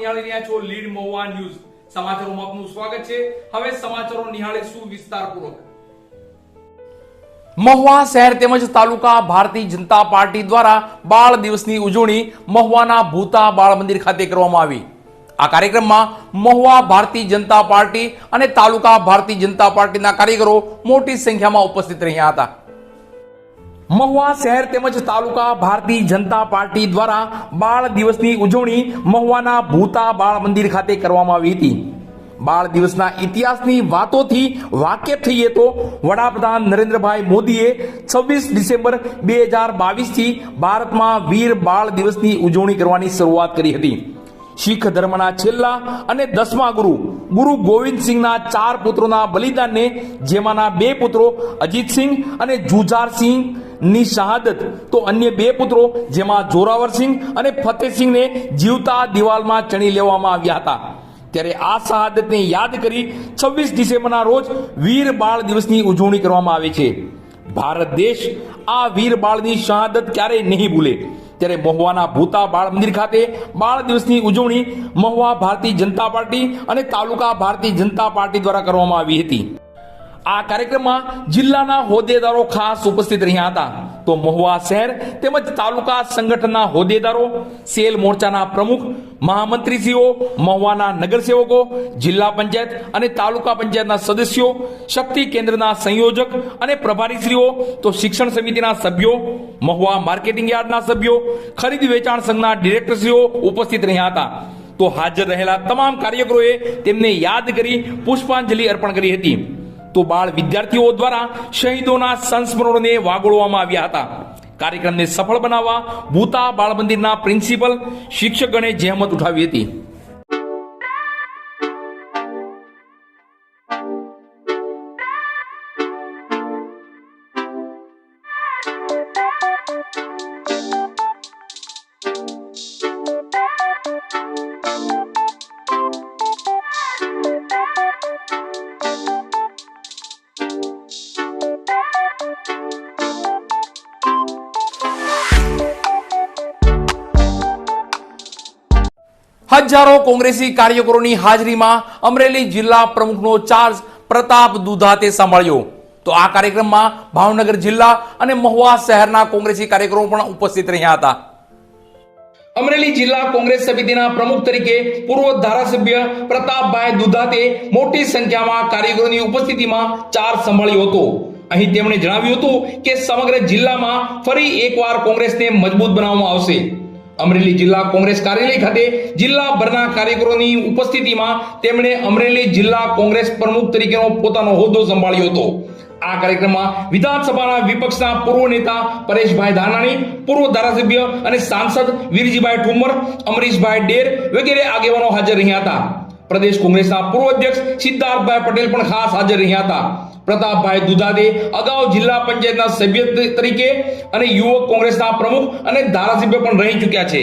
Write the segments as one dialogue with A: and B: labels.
A: નિહાળી રહ્યા છો લીડ મહુવા ન્યૂઝ. સમાચારોમાં આપનું સ્વાગત છે. હવે સમાચારો નિહાળીશું વિસ્તારપૂર્વક? મહુવા શહેર તેમજ તાલુકા ભારતીય જનતા પાર્ટી દ્વારા બાળ દિવસની ઉજવણી મહુવાના ભૂતા બાળ મંદિર ખાતે કરવામાં આવી. આ કાર્યક્રમમાં મહુવા ભારતીય જનતા પાર્ટી અને તાલુકા ભારતીય જનતા પાર્ટીના કાર્યકરો મોટી સંખ્યામાં ઉપસ્થિત રહ્યા હતા. મહુવા શહેર તેમજ તાલુકા ભારતીય જનતા પાર્ટી દ્વારા બાળ દિવસની ઉજવણી મહુવાના ભૂતા બાળ મંદિર ખાતે કરવામાં આવી હતી. બાળ દિવસના ઇતિહાસની વાતોથી વાકેફ થઈએ તો વડાપ્રધાન નરેન્દ્રભાઈ મોદીએ છવ્વીસ ડિસેમ્બર બે હજાર બાવીસથી ભારતમાં વીર બાળ દિવસની ઉજવણી કરવાની શરૂઆત કરી હતી. શીખ ધર્મના છેલ્લા અને દસમા ગુરુ ગુરુ ગોવિંદસિંહના ચાર પુત્રોના બલિદાનને જેમાંના બે પુત્રો અજીતસિંહ અને જુઝારસિંહ ની શહાદત. તો અન્ય બે પુત્રો, જેમાં જોરાવરસિંહ અને ફતેહસિંહને જીવતા દિવાલમાં ચણી લેવામાં આવ્યા હતા. ત્યારે આ શહાદતને યાદ કરી છવ્વીસ ડિસેમ્બરના રોજ વીર બાળ દિવસની ઉજવણી કરવામાં આવે છે. ભારત દેશ આ વીર બાળની શહાદત ક્યારેય નહીં ભૂલે. ત્યારે મહુવાના ભૂતા બાળ મંદિર ખાતે બાળ દિવસની ઉજવણી મહુવા ભારતીય જનતા પાર્ટી અને તાલુકા ભારતીય જનતા પાર્ટી દ્વારા કરવામાં આવી હતી. આ કાર્યક્રમમાં જિલ્લાના હોદ્દેદારો ખાસ ઉપસ્થિત રહ્યા હતા. તો મહુવા શહેર તેમજ તાલુકા સંગઠનના હોદ્દેદારો, સેલ મોરચાના પ્રમુખ, મહામંત્રીશ્રીઓ, મહુવાના નગરસેવકો, જિલ્લા પંચાયત અને તાલુકા પંચાયતના સદસ્યો, શક્તિ કેન્દ્રના સંયોજક અને પ્રભારીશ્રીઓ, તો શિક્ષણ સમિતિના સભ્યો, મહુવા માર્કેટિંગ યાર્ડના સભ્યો, ખરીદ વેચાણ સંઘના ડિરેક્ટરશ્રીઓ ઉપસ્થિત રહ્યા હતા. તો હાજર રહેલા તમામ કાર્યકરોએ તેમને યાદ કરી પુષ્પાંજલિ અર્પણ કરી હતી. તો બાળ વિદ્યાર્થીઓ દ્વારા શહીદોના સંસ્મરણોને વાગોળવામાં આવ્યા હતા. કાર્યક્રમને સફળ બનાવવા ભૂતા બાળ મંદિરના પ્રિન્સિપલ શિક્ષકગણે જહેમત ઉઠાવી હતી. હજારો કોંગ્રેસી કાર્યકરોની હાજરીમાં અમરેલી જિલ્લા પ્રમુખનો ચાર્જ પ્રતાપ દુધાતે સંભાળ્યો. તો આ કાર્યક્રમમાં ભાવનગર જિલ્લા અને મહુવા શહેરના કોંગ્રેસી કાર્યકરો પણ ઉપસ્થિત રહ્યા હતા. અમરેલી જિલ્લા કોંગ્રેસ સમિતિના પ્રમુખ તરીકે પૂર્વ ધારાસભ્ય પ્રતાપભાઈ દુધાતે મોટી સંખ્યામાં કાર્યકરોની ઉપસ્થિતિમાં ચાર્જ સંભાળ્યો હતો. અહીં તેમણે જણાવ્યું હતું કે સમગ્ર જિલ્લામાં ફરી એકવાર કોંગ્રેસને મજબૂત બનાવવામાં આવશે. અમરેલી જિલ્લા કોંગ્રેસ કાર્યાલય ખાતે જિલ્લાભરના કાર્યકરોની ઉપસ્થિતિમાં તેમણે અમરેલી જિલ્લા કોંગ્રેસ પ્રમુખ તરીકેનો પોતાનો હોદ્દો સંભાળ્યો હતો. આ કાર્યક્રમમાં વિધાનસભાના વિપક્ષના પૂર્વ નેતા પરેશભાઈ ધાનાણી, પૂર્વ ધારાસભ્ય અને સાંસદ વીરજીભાઈ ઠુમર, અમરીશભાઈ ડેર વગેરે આગેવાનો હાજર રહ્યા હતા. પ્રદેશ કોંગ્રેસના પૂર્વ અધ્યક્ષ સિદ્ધાર્થભાઈ પટેલ પણ ખાસ હાજર રહ્યા હતા. પ્રતાપભાઈ દુધાદે અગાઉ જિલ્લા પંચાયતના સભ્ય તરીકે અને યુવક કોંગ્રેસના પ્રમુખ અને ધારાસભ્ય પણ રહી ચૂક્યા છે.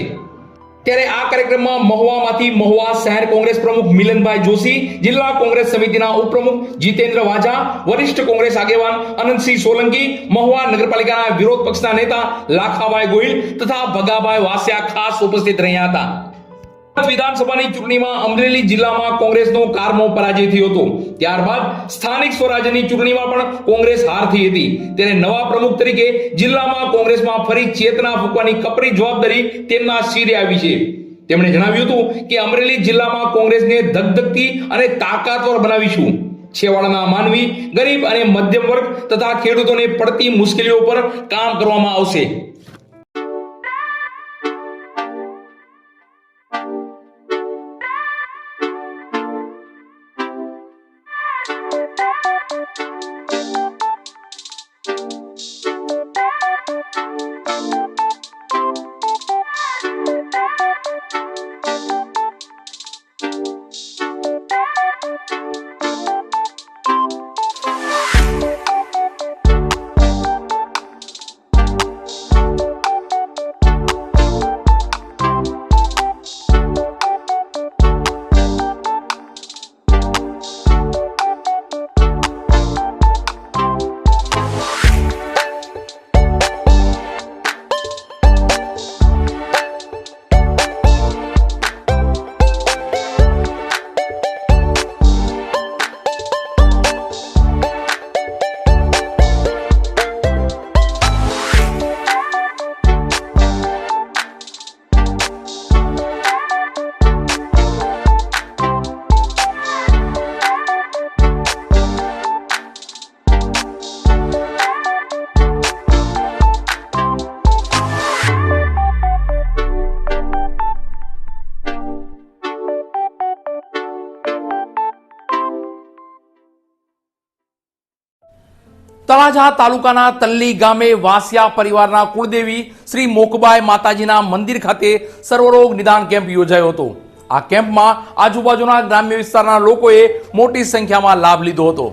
A: ત્યારે આ કાર્યક્રમમાં મહુવામાંથી મહુવા શહેર કોંગ્રેસ પ્રમુખ મિલનભાઈ જોશી, જિલ્લા કોંગ્રેસ સમિતિના ઉપપ્રમુખ જીતેન્દ્ર વાઝા વરિષ્ઠ કોંગ્રેસ આગેવાન અનંતસિંહ સોલંકી, મહુવા નગરપાલિકાના વિરોધ પક્ષના નેતા લાખાભાઈ ગોહિલ તથા ભગાભાઈ વાસિયા ખાસ ઉપસ્થિત રહ્યા હતા. વિધાનસભાની ચૂંટણીમાં અમરેલી જિલ્લામાં કોંગ્રેસનો કારમો પરાજય થયો હતો. ત્યારબાદ સ્થાનિક સ્વરાજ્યની ચૂંટણીમાં પણ કોંગ્રેસ હાર થઈ હતી. ત્યારે નવા પ્રમુખ તરીકે જિલ્લામાં કોંગ્રેસમાં ફરી ચેતના ફૂંકવાની કપરી જવાબદારી તેમના શિરે આવી છે. તેમણે જણાવ્યું હતું કે અમરેલી જિલ્લામાં કોંગ્રેસને ધગધગતી અને તાકાતવર બનાવીશું. છેવાડાના માનવી, ગરીબ અને મધ્યમ વર્ગ તથા ખેડૂતોને પડતી મુશ્કેલીઓ પર કામ કરવામાં આવશે. તળાજા તાલુકાના તલ્લી ગામે વાસિયા પરિવારના કુળદેવી શ્રી મોકબાઈ માતાજીના મંદિર ખાતે સર્વરોગ નિદાન કેમ્પ યોજાયો હતો. આ કેમ્પમાં આજુબાજુના ગ્રામ્ય વિસ્તારના લોકોએ મોટી સંખ્યામાં લાભ લીધો હતો.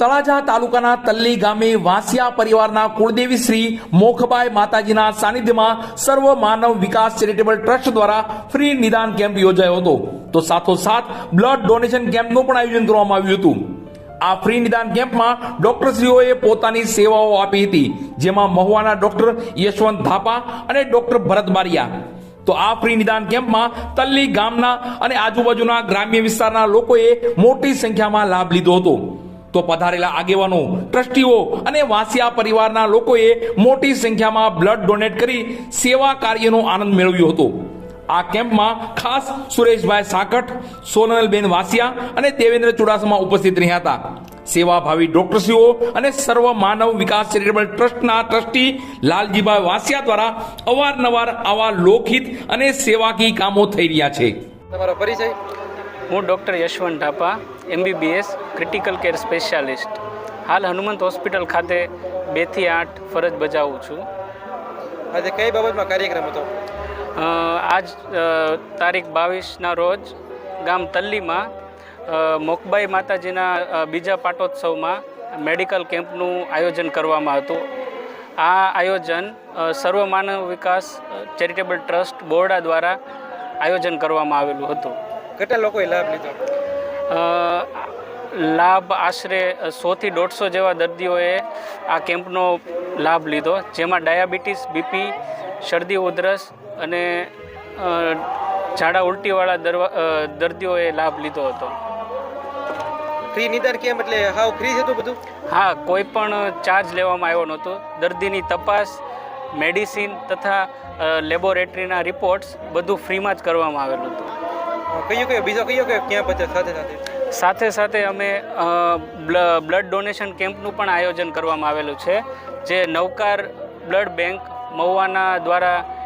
A: તળાજા તાલુકાના તલ્લી ગામે વાસિયા પરિવારના કુળદેવી શ્રી મોખબાઈ માતાજીના સાનિધ્યમાં સર્વ માનવ વિકાસ ચેરિટેબલ ટ્રસ્ટ દ્વારા ફ્રી નિદાન કેમ્પ યોજાયો હતો. તો સાથોસાથ બ્લડ ડોનેશન કેમ્પનું પણ આયોજન કરવામાં આવ્યું હતું. આ ફ્રી નિદાન કેમ્પમાં ડોક્ટરશ્રીઓએ પોતાની સેવાઓ આપી હતી, જેમાં મહુવાના ડોક્ટર યશવંત થાપા અને ડોક્ટર ભરત બારિયા. તો આ ફ્રી નિદાન કેમ્પમાં તલ્લી ગામના અને આજુબાજુના ગ્રામ્ય વિસ્તારના લોકોએ મોટી સંખ્યામાં લાભ લીધો હતો. તો પધારેલા આગેવાનો, ટ્રસ્ટીઓ અને વાસિયા પરિવારના લોકોએ મોટી સંખ્યામાં બ્લડ ડોનેટ કરી સેવા કાર્યનો આનંદ મેળવ્યો હતો. આ કેમ્પમાં ખાસ સુરેશભાઈ સાકટ સોનલબેન વાસિયા અને દેવેન્દ્ર ચુડાસમા ઉપસ્થિત રહ્યા હતા. સેવાભાવી ડોક્ટરશ્રીઓ અને સર્વ માનવ વિકાસ ચેરિટેબલ ટ્રસ્ટના ટ્રસ્ટી લાલજીભાઈ વાસિયા દ્વારા અવારનવાર આવા લોકહિત અને સેવાકીય કામો થઈ રહ્યા છે.
B: તમારો પરિચય?
C: હું doctor Yashwant Dhapa MBBS critical care specialist હાલ હનુમંત હોસ્પિટલ ખાતે બેથી આઠ ફરજ બજાવું છું.
B: આજે કઈ બાબતમાં કાર્યક્રમ હતો?
C: આજ તારીખ બાવીસના રોજ ગામ તલ્લીમાં મોકબાઈ માતાજીના બીજા પાટોત્સવમાં મેડિકલ કેમ્પનું આયોજન કરવામાં હતું. આ આયોજન સર્વ માનવ વિકાસ ચેરિટેબલ ટ્રસ્ટ બોરડા દ્વારા આયોજન કરવામાં આવેલું હતું.
B: કેટલા લોકોએ લાભ લીધો?
C: લાભ આશરે સોથી દોઢસો જેવા દર્દીઓએ આ કેમ્પનો લાભ લીધો જેમાં ડાયાબિટીસ બીપી શરદી ઉધરસ અને ઝાડા ઉલટીવાળા દરવા દર્દીઓએ લાભ લીધો હતો.
B: ફ્રી નિદાન કેમ? એટલે હાવ ફ્રી હતું બધું?
C: હા કોઈ પણ ચાર્જ લેવામાં આવ્યો નહોતો. દર્દીની તપાસ મેડિસિન તથા લેબોરેટરીના રિપોર્ટ્સ બધું ફ્રીમાં જ કરવામાં આવેલું હતું.
B: કયું કયો બીજો કયો કયો ક્યાં પછી સાથે સાથે.
C: સાથે સાથે અમે બ્લડ ડોનેશન કેમ્પનું પણ આયોજન કરવામાં આવેલું છે જે નવકાર બ્લડ બેંક મહુવાના દ્વારા